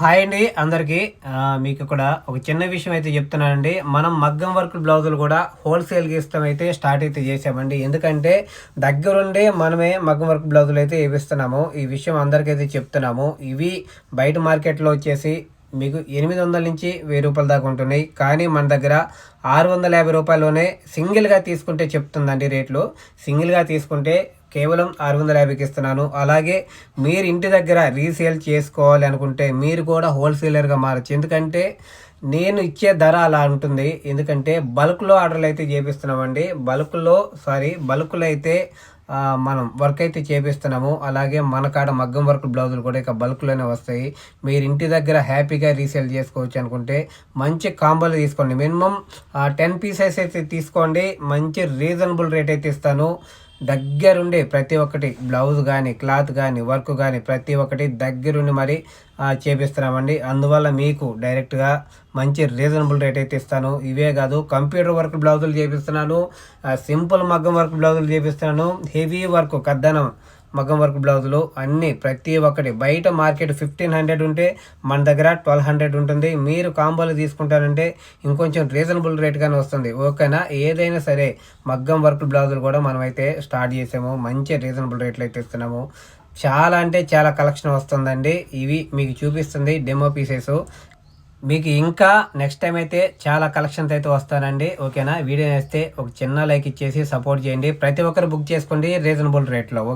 Hi అండి అందరికీ. మీకు కూడా ఒక చిన్న విషయం అయితే చెప్తున్నానండి. మనం మగ్గం వర్క్ బ్లౌజులు కూడా హోల్సేల్కి ఇస్తాం అయితే స్టార్ట్ అయితే చేసామండి. ఎందుకంటే దగ్గరుండి మనమే మగ్గం వర్క్ బ్లౌజులు అయితే ఇవ్విస్తున్నాము ఈ విషయం అందరికైతే చెప్తున్నాము. ఇవి బయట మార్కెట్లో వచ్చేసి మీకు ఎనిమిది వందల నుంచి వెయ్యి రూపాయల దాకా ఉంటున్నాయి. కానీ మన దగ్గర ఆరు వందల యాభై రూపాయల్లోనే సింగిల్గా తీసుకుంటే చెప్తుందండి రేట్లు. సింగిల్గా తీసుకుంటే కేవలం ఆరు వందల యాభైకి ఇస్తున్నాను. అలాగే మీరు ఇంటి దగ్గర రీసేల్ చేసుకోవాలి అనుకుంటే మీరు కూడా హోల్సేలర్గా మారచ్చు. ఎందుకంటే నేను ఇచ్చే ధర అలా ఉంటుంది. ఎందుకంటే బల్క్లో ఆర్డర్లు అయితే చేపిస్తున్నామండి. బల్క్లో సారీ బల్క్లో అయితే మనం వర్క్ అయితే చేపిస్తున్నాము. అలాగే మన కాడ మగ్గం వర్క్ బ్లౌజులు కూడా ఇక బల్క్లోనే వస్తాయి. మీరు ఇంటి దగ్గర హ్యాపీగా రీసేల్ చేసుకోవచ్చు అనుకుంటే మంచి కాంబోలు తీసుకోండి. మినిమం టెన్ పీసెస్ అయితే తీసుకోండి. మంచి రీజనబుల్ రేట్ అయితే ఇస్తాను. దగ్గరుండి ప్రతి ఒక్కటి బ్లౌజ్ కానీ క్లాత్ కానీ వర్క్ కానీ ప్రతి ఒక్కటి దగ్గరుండి మరి చేపిస్తున్నామండి. అందువల్ల మీకు డైరెక్ట్గా మంచి రీజనబుల్ రేట్ అయితే ఇస్తాను. ఇవే కాదు కంప్యూటర్ వర్క్ బ్లౌజులు చేపిస్తున్నాను సింపుల్ మగ్గం వర్క్ బ్లౌజులు చేపిస్తున్నాను హెవీ వర్క్ కద్దనం మగ్గం వర్క్ బ్లౌజులు అన్నీ ప్రతి ఒక్కటి. బయట మార్కెట్ ఫిఫ్టీన్ హండ్రెడ్ ఉంటే మన దగ్గర ట్వెల్వ్ హండ్రెడ్ ఉంటుంది. మీరు కాంబోలు తీసుకుంటారంటే ఇంకొంచెం రీజనబుల్ రేట్గానే వస్తుంది. ఓకేనా? ఏదైనా సరే మగ్గం వర్క్ బ్లౌజులు కూడా మనమైతే స్టార్ట్ చేసాము. మంచి రీజనబుల్ రేట్లు అయితే ఇస్తున్నాము. చాలా అంటే చాలా కలెక్షన్ వస్తుందండి. ఇవి మీకు చూపిస్తుంది డెమో పీసెస్. మీకు ఇంకా నెక్స్ట్ టైం అయితే చాలా కలెక్షన్స్ అయితే వస్తానండి. ఓకేనా? వీడియో వేస్తే ఒక చిన్న లైక్ ఇచ్చేసి సపోర్ట్ చేయండి. ప్రతి ఒక్కరు బుక్ చేసుకోండి రీజనబుల్ రేట్లో. ఓకే